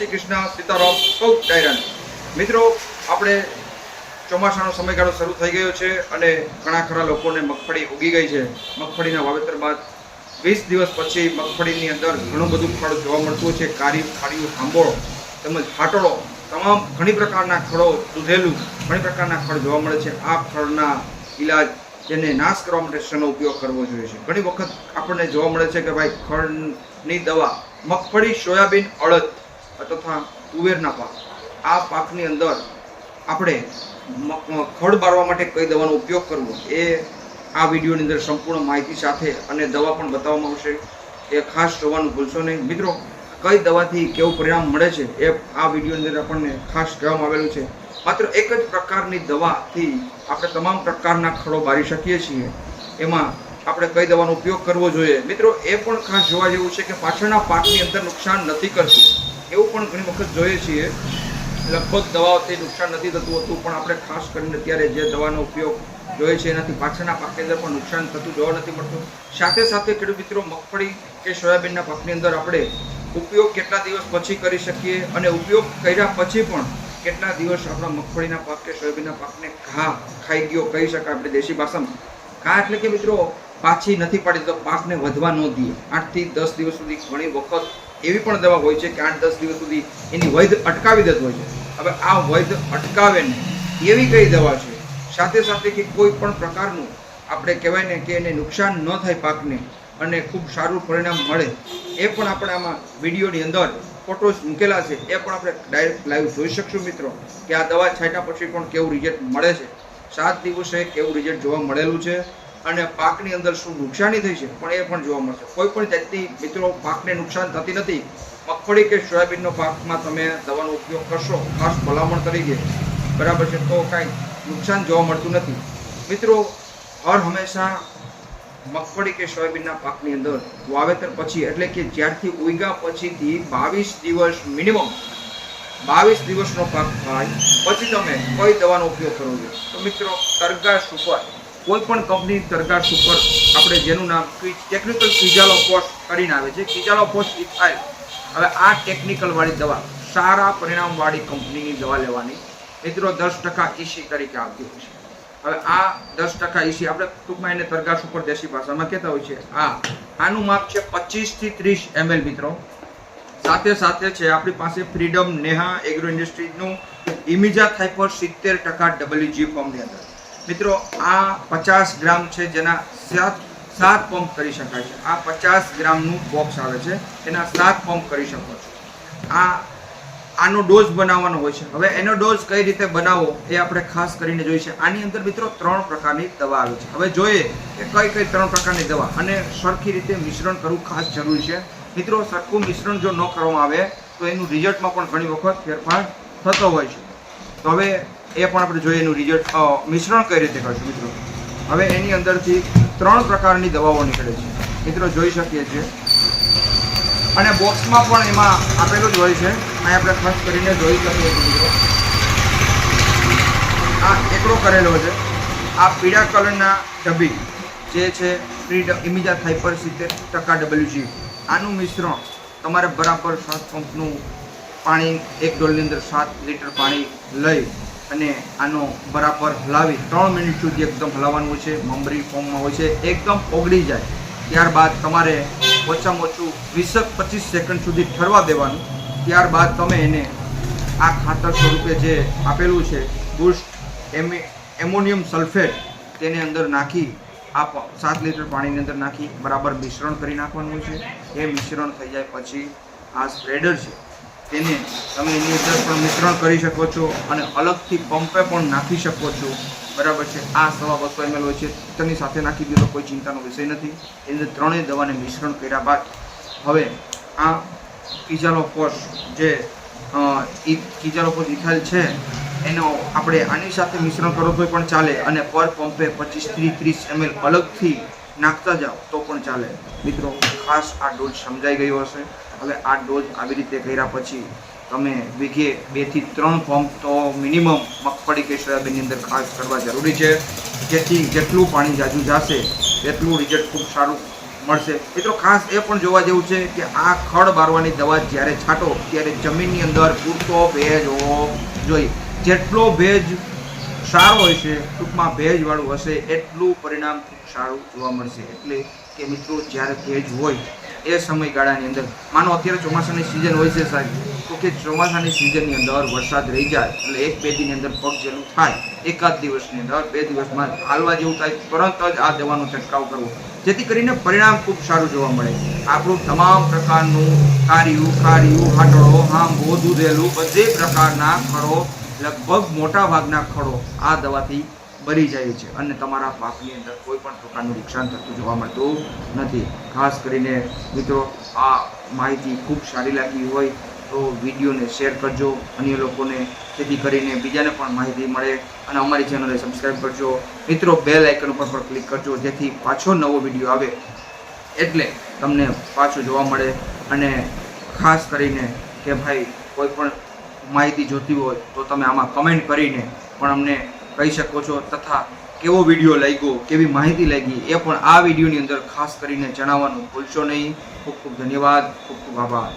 શ્રી કૃષ્ણ સીતારામ સૌ ડાયરાન. મિત્રો, આપણે ચોમાસાનો સમયગાળો શરૂ થઈ ગયો છે અને ઘણા ખરા લોકોને મગફળી ઉગી ગઈ છે. મગફળીના વાવેતર બાદ વીસ દિવસ પછી મગફળીની અંદર ઘણું બધું ફળ જોવા મળતું છે. કારી, ખાડીઓ આંબોળો તેમજ ફાટોળો તમામ ઘણી પ્રકારના ખડો દૂધેલું ઘણી પ્રકારના ફળ જોવા મળે છે. આ ફળના ઈલાજ જેને નાશ કરવા માટે શેનો ઉપયોગ કરવો જોઈએ છે? ઘણી વખત આપણને જોવા મળે છે કે ભાઈ ખડની દવા મગફળી, સોયાબીન, અડદ તથા તુવેરના પાક. આ પાકની અંદર આપણે ખડ બાળવા માટે કઈ દવાનો ઉપયોગ કરવો એ આ વિડીયોની અંદર સંપૂર્ણ માહિતી સાથે અને દવા પણ બતાવવામાં આવશે. એ ખાસ જોવાનું ભૂલશો નહીં. મિત્રો, કઈ દવાથી કેવું પરિણામ મળે છે એ આ વિડીયોની અંદર આપણને ખાસ કહેવામાં આવેલું છે. માત્ર એક જ પ્રકારની દવાથી આપણે તમામ પ્રકારના ખડો બારી શકીએ છીએ. એમાં આપણે કઈ દવાનો ઉપયોગ કરવો જોઈએ? મિત્રો, એ પણ ખાસ જોવા જેવું છે કે પાછળના પાકની અંદર નુકસાન નથી કરતી. એવું પણ ઘણી વખત જોઈએ છીએ. લગભગ દવાઓથી નુકસાન નથી થતું હતું, પણ આપણે ખાસ કરીને અત્યારે જે દવાનો ઉપયોગ જોઈએ છે એનાથી પાછળના પાકની અંદર પણ નુકસાન થતું જોવા નથી મળતું. સાથે સાથે ખેડૂત મિત્રો, મગફળી કે સોયાબીનના પાકની અંદર આપણે ઉપયોગ કેટલા દિવસ પછી કરી શકીએ અને ઉપયોગ કર્યા પછી પણ કેટલા દિવસ આપણા મગફળીના પાક કે સોયાબીનના પાકને ઘા ખાઈ ગયો કહી શકાય આપણે દેશી ભાષામાં. ઘા એટલે કે મિત્રો, પાછી નથી પાડી તો પાકને વધવા ન દઈએ. આઠથી દસ દિવસ સુધી ઘણી વખત એવી પણ દવા હોય છે કે આઠ દસ દિવસ સુધી એની વૈધ અટકાવી દેતું હોય છે. હવે આ વૈધ અટકાવે ને એવી કઈ દવા છે? સાથે સાથે કે કોઈ પણ પ્રકારનું આપણે કહેવાય ને કે એને નુકસાન ન થાય પાકને અને ખૂબ સારું પરિણામ મળે, એ પણ આપણે આમાં વિડીયોની અંદર ફોટોસ મૂકેલા છે, એ પણ આપણે ડાયરેક્ટ લાઈવ જોઈ શકશું મિત્રો કે આ દવા છાંટ્યા પછી પણ કેવું રિઝલ્ટ મળે છે. સાત દિવસે કેવું રિઝલ્ટ જોવા મળેલું છે. અને પાકની અંદર શું નુકસાની થઈ છે પણ એ પણ જોવા મળશે. કોઈ પણ જાતની મિત્રો પાકને નુકસાન થતી નથી. મગફળી કે સોયાબીનનો પાકમાં તમે દવાનો ઉપયોગ કરશો, ખાસ ભલામણ તરીકે બરાબર છે? તો કાંઈ નુકસાન જોવા મળતું નથી. મિત્રો, હર હંમેશા મગફળી કે સોયાબીનના પાકની અંદર વાવેતર પછી, એટલે કે જ્યારથી ઉગ્યા પછીથી બાવીસ દિવસ મિનિમમ, બાવીસ દિવસનો પાક થાય પછી તમે કઈ દવાનો ઉપયોગ કરવો જોઈએ તો મિત્રો તરગા સુપર કોઈ પણ કંપની તરગા ઉપર આપણે જેનું નામ ટેકનિકલ કિજાલો પોસ્ટ કરીને આવે છે. કિજાલો પોસ્ટ ઇથાઇલ હવે આ ટેકનિકલ વાળી દવા, સારા પરિણામ વાળી કંપનીની દવા લેવાની. મિત્રો, દસ ટકા ઈસી તરીકે આવતી હોય છે. હવે આ દસ ટકા ઈસી આપણે ટૂંકમાં એને તરગાસ ઉપર દેશી ભાષામાં કહેતા હોય છે આ આનું માપ છે પચીસથી ત્રીસ એમએલ મિત્રો. સાથે સાથે છે આપણી પાસે ફ્રીડમ નેહા એગ્રો ઇન્ડસ્ટ્રીઝનું ઇમિજા થાઇપર સિત્તેર ટકા ડબલ્યુજી ફોર્મની અંદર. મિત્રો, આ પચાસ ગ્રામ છે જેના સાત સાત પંપ કરી શકાય છે. આ પચાસ ગ્રામનું બોક્સ આવે છે. એના સાત પંપ કરી શકો છો. આ આનો ડોઝ બનાવવાનો હોય છે. હવે એનો ડોઝ કઈ રીતે બનાવવો એ આપણે ખાસ કરીને જોઈએ છે. આની અંદર મિત્રો ત્રણ પ્રકારની દવા આવે છે. હવે જોઈએ કે કઈ કઈ ત્રણ પ્રકારની દવા અને સરખી રીતે મિશ્રણ કરવું ખાસ જરૂરી છે. મિત્રો, સરખું મિશ્રણ જો ન કરવામાં આવે તો એનું રિઝલ્ટમાં પણ ઘણી વખત ફેરફાર થતો હોય છે. તો હવે એ પણ આપણે જોઈએ એનું રિઝલ્ટ મિશ્રણ કઈ રીતે કરશું મિત્રો? હવે એની અંદરથી ત્રણ પ્રકારની દવાઓ નીકળે છે. મિત્રો જોઈ શકીએ છીએ. અને બોક્સમાં પણ એમાં આપેલું જ હોય છે. અહીં આપણે ખાસ કરીને જોઈ શકીએ છીએ મિત્રો. આ એકડો કરેલો છે. આ પીળા કલરના ડબ્બી જે છે ફ્રી ઇમિજા થાઈપર સિત્તેર ટકા ડબલ્યુજી. આનું મિશ્રણ તમારે બરાબર સાત પંપનું પાણી, એક ડોલની અંદર સાત લીટર પાણી લઈ અને આનો બરાબર હલાવી ત્રણ મિનિટ સુધી એકદમ હલાવવાનું છે, મમરી ફોર્મમાં હોય છે, એકદમ ઓગળી જાય. ત્યારબાદ તમારે ઓછામાં ઓછું વીસક પચીસ સેકન્ડ સુધી ઠરવા દેવાનું. ત્યારબાદ તમે એને આ ખાતર સ્વરૂપે જે આપેલું છે, બુસ્ટ એમી, એમોનિયમ સલ્ફેટ, તેને અંદર નાખી, આ સાત લીટર પાણીની અંદર નાખી, બરાબર મિશ્રણ કરી નાખવાનું છે. એ મિશ્રણ થઈ જાય પછી આ સ્પ્રેડર છે. તેને તમે એની અંદર પણ મિશ્રણ કરી શકો છો અને અલગથી પંપે પણ નાખી શકો છો. બરાબર છે? આ સવા બસો એમએલ હોય છે. તેની સાથે નાખી દીધો, કોઈ ચિંતાનો વિષય નથી. એની અંદર ત્રણેય દવાને મિશ્રણ કર્યા બાદ હવે આ કિજાલો પોસ જે કિજાલો પોસ ઇથાઇલ છે, એનો આપણે આની સાથે મિશ્રણ કરો તો પણ ચાલે અને પર પંપે પચીસથી ત્રીસ એમએલ અલગથી નાખતા જાઓ તો પણ ચાલે. મિત્રો, ખાસ આ ડોઝ સમજાઈ ગયો હશે. હવે આ ડોઝ આવી રીતે કર્યા પછી તમે વીઘે બેથી ત્રણ પંપ તો મિનિમમ મગફળી કે સોયાબીનની અંદર ખાસ કરવા જરૂરી છે. જેથી જેટલું પાણી જાજુ જશે એટલું રિઝલ્ટ ખૂબ સારું મળશે. મિત્રો, ખાસ એ પણ જોવા જેવું છે કે આ ખડ બારવાની દવા જ્યારે છાંટો, ત્યારે જમીનની અંદર પૂરતો ભેજ હોવો જોઈએ. જેટલો ભેજ સારો હોય છે ટૂંકમાં ભેજવાળું હશે, એટલું પરિણામ સારું જોવા મળશે. એટલે કે મિત્રો, જ્યારે ભેજ હોય, એ સમયગાળાની અંદર, માનો અત્યારે ચોમાસાની સિઝન હોય છે સાહેબ, તો કે ચોમાસાની સિઝનની અંદર વરસાદ રહી જાય, એટલે એક બે દિનની અંદર પગ જેલું થાય, એકાદ દિવસની અંદર, બે દિવસમાં હાલવા જેવું થાય, તરત જ આ દવાનો છંટકાવ કરવો. જેથી કરીને પરિણામ ખૂબ સારું જોવા મળે. આપણું તમામ પ્રકારનું કાર્યું કાર્યું હાટડો હાંભો દૂધેલું બધે પ્રકારના ખડો, લગભગ મોટા ભાગના ખડો આ દવાથી બળી જાય છે અને તમારા પાકની અંદર કોઈ પણ પ્રકારનું નુકસાન થતું જોવા મળતું નથી. ખાસ કરીને મિત્રો, આ માહિતી ખૂબ સારી લાગી હોય તો વિડીયોને શેર કરજો, અન્ય લોકોને જેથી કરીને બીજાને પણ માહિતી મળે અને અમારી ચેનલને સબસ્ક્રાઈબ કરજો. મિત્રો, બેલ આઇકન ઉપર પણ ક્લિક કરજો, જેથી પાછો નવો વીડિયો આવે એટલે તમને પાછું જોવા મળે અને ખાસ કરીને કે ભાઈ કોઈ પણ માહિતી જોતી હોય તો તમે આમાં કમેન્ટ કરીને પણ અમને કહી શકો છો તથા કેવો વીડિયો લાગ્યો, કેવી માહિતી લાગી, એ પણ આ વિડીયોની અંદર ખાસ કરીને જણાવવાનું ભૂલશો નહીં. ખૂબ ખૂબ ધન્યવાદ, ખૂબ ખૂબ આભાર.